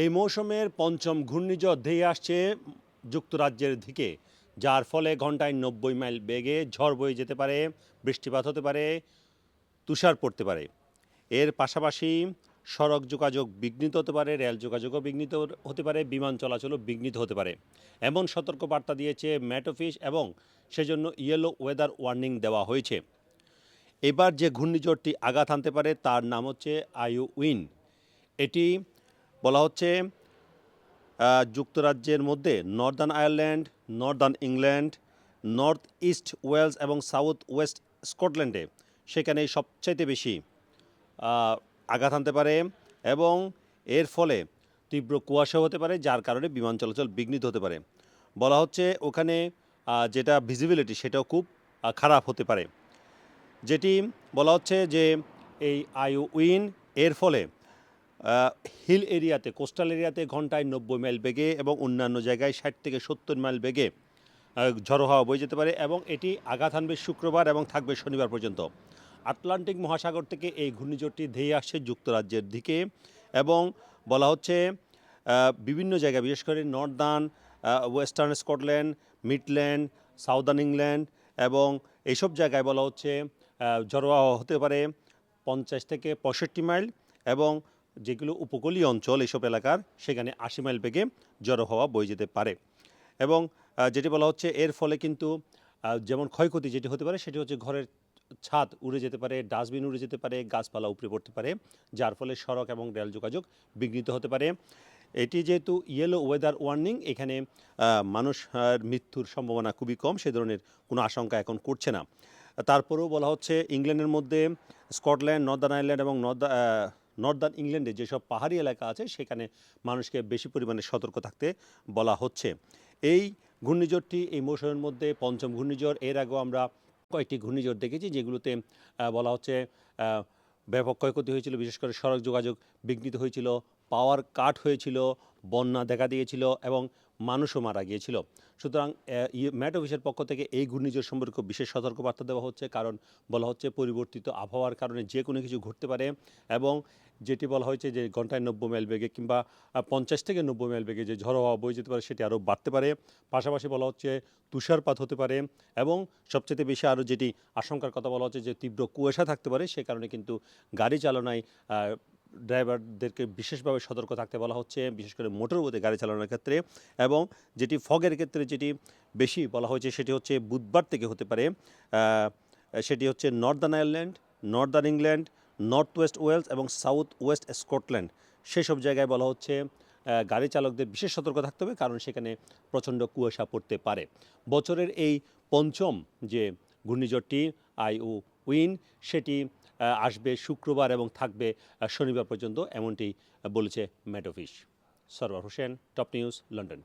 এই মৌসুমের পঞ্চম ঘূর্ণিঝড় ধেয়ে আসছে যুক্তরাজ্যের দিকে, যার ফলে ঘন্টায় নব্বই মাইল বেগে ঝড় বয়ে যেতে পারে, বৃষ্টিপাত হতে পারে, তুষার পড়তে পারে। এর পাশাপাশি সড়ক যোগাযোগ বিঘ্নিত হতে পারে, রেল যোগাযোগও বিঘ্নিত হতে পারে, বিমান চলাচলও বিঘ্নিত হতে পারে। এমন সতর্কবার্তা দিয়েছে ম্যাট অফিস এবং সেজন্য ইয়েলো ওয়েদার ওয়ার্নিং দেওয়া হয়েছে। এবার যে ঘূর্ণিঝড়টি আঘাত আনতে পারে তার নাম হচ্ছে আয়ু উইন এটি বলা হচ্ছে যুক্তরাজ্যের মধ্যে northern Ireland, northern England, north east Wales এবং সাউথ ওয়েস্ট স্কটল্যান্ডে সেখানে সবচাইতে বেশি আঘাত আনতে পারে এবং এর ফলে তীব্র কুয়াশা হতে পারে, যার কারণে বিমান চলাচল বিঘ্নিত হতে পারে। বলা হচ্ছে ওখানে যেটা ভিজিবিলিটি সেটাও খুব খারাপ হতে পারে। যেটি বলা হচ্ছে যে এই আয়ু উইন এর ফলে হিল এরিয়াতে, কোস্টাল এরিয়াতে ঘন্টায় নব্বই মাইল বেগে এবং অন্যান্য জায়গায় ষাট থেকে সত্তর মাইল বেগে ঝড়ো হাওয়া বয়ে যেতে পারে এবং এটি আঘাত আনবে শুক্রবার এবং থাকবে শনিবার পর্যন্ত। আটলান্টিক মহাসাগর থেকে এই ঘূর্ণিঝড়টি ধেয়ে আসছে যুক্তরাজ্যের দিকে এবং বলা হচ্ছে বিভিন্ন জায়গায়, বিশেষ করে northern western Scotland, Midland, southern England এবং এইসব জায়গায় বলা হচ্ছে ঝড়ো হতে পারে পঞ্চাশ থেকে পঁয়ষট্টি মাইল এবং যেগুলো উপকূলীয় অঞ্চল এইসব এলাকার, সেখানে আশি মাইল বেগে জড়ো হওয়া বয়ে যেতে পারে। এবং যেটি বলা হচ্ছে এর ফলে কিন্তু যেমন ক্ষয়ক্ষতি যেটি হতে পারে, সেটি হচ্ছে ঘরের ছাদ উড়ে যেতে পারে, ডাস্টবিন উড়ে যেতে পারে, গাছপালা উপড়ে পড়তে পারে, যার ফলে সড়ক এবং রেল যোগাযোগ বিঘ্নিত হতে পারে। এটি যেহেতু ইয়েলো ওয়েদার ওয়ার্নিং এখানে মানুষ মৃত্যুর সম্ভাবনা খুবই কম, সে ধরনের কোনো আশঙ্কা এখন করছে না। তারপরেও বলা হচ্ছে, ইংল্যান্ডের মধ্যে, স্কটল্যান্ড, নর্দার্ন আয়ারল্যান্ড এবং নর্দার নর্দার্ন ইংল্যান্ডে যেসব পাহাড়ি এলাকা আছে, সেখানে মানুষকে বেশি পরিমাণে সতর্ক থাকতে বলা হচ্ছে। এই ঘূর্ণিঝড়টি এই মৌসুমের মধ্যে পঞ্চম ঘূর্ণিঝড়। এর আগেও আমরা কয়েকটি ঘূর্ণিঝড় দেখেছি, যেগুলোতে বলা হচ্ছে ব্যাপক ক্ষয়ক্ষতি হয়েছিল, বিশেষ করে সড়ক যোগাযোগ বিঘ্নিত হয়েছিল পাওয়ার কাট হয়েছিল, বন্যা দেখা দিয়েছিল এবং মানুষও মারা গিয়েছিল। সুতরাং ম্যাট অফিসের পক্ষ থেকে এই ঘূর্ণিঝড় সম্পর্কে বিশেষ সতর্কবার্তা দেওয়া হচ্ছে। কারণ বলা হচ্ছে পরিবর্তিত আবহাওয়ার কারণে যে কোনো কিছু ঘটতে পারে এবং যেটি বলা হয়েছে যে ঘন্টায় নব্বই মাইল বেগে কিংবা পঞ্চাশ থেকে নব্বই মাইল বেগে যে ঝড়ো হওয়া বয়ে যেতে পারে সেটি আরও বাড়তে পারে। পাশাপাশি বলা হচ্ছে তুষারপাত হতে পারে এবং সবচেয়ে বেশি আরও যেটি আশঙ্কার কথা বলা হচ্ছে যে তীব্র কুয়াশা থাকতে পারে, সে কারণে কিন্তু গাড়ি চালনায় ড্রাইভারদেরকে বিশেষভাবে সতর্ক থাকতে বলা হচ্ছে, বিশেষ করে মোটর মোটরবোটে গাড়ি চালানোর ক্ষেত্রে এবং যেটি ফগের ক্ষেত্রে যেটি বেশি বলা হয়েছে সেটি হচ্ছে বুধবার থেকে হতে পারে সেটি হচ্ছে northern Ireland, northern England, north west Wales এবং সাউথ ওয়েস্ট স্কটল্যান্ড। সেসব জায়গায় বলা হচ্ছে গাড়ি চালকদের বিশেষ সতর্ক থাকতে হবে কারণ সেখানে প্রচণ্ড কুয়াশা পড়তে পারে। বছরের এই পঞ্চম যে ঘূর্ণিঝড়টি আই ও উইন সেটি আসবে শুক্রবার এবং থাকবে শনিবার পর্যন্ত, এমনটি বলেছে Met Office Sarwar Hossain, top news, London.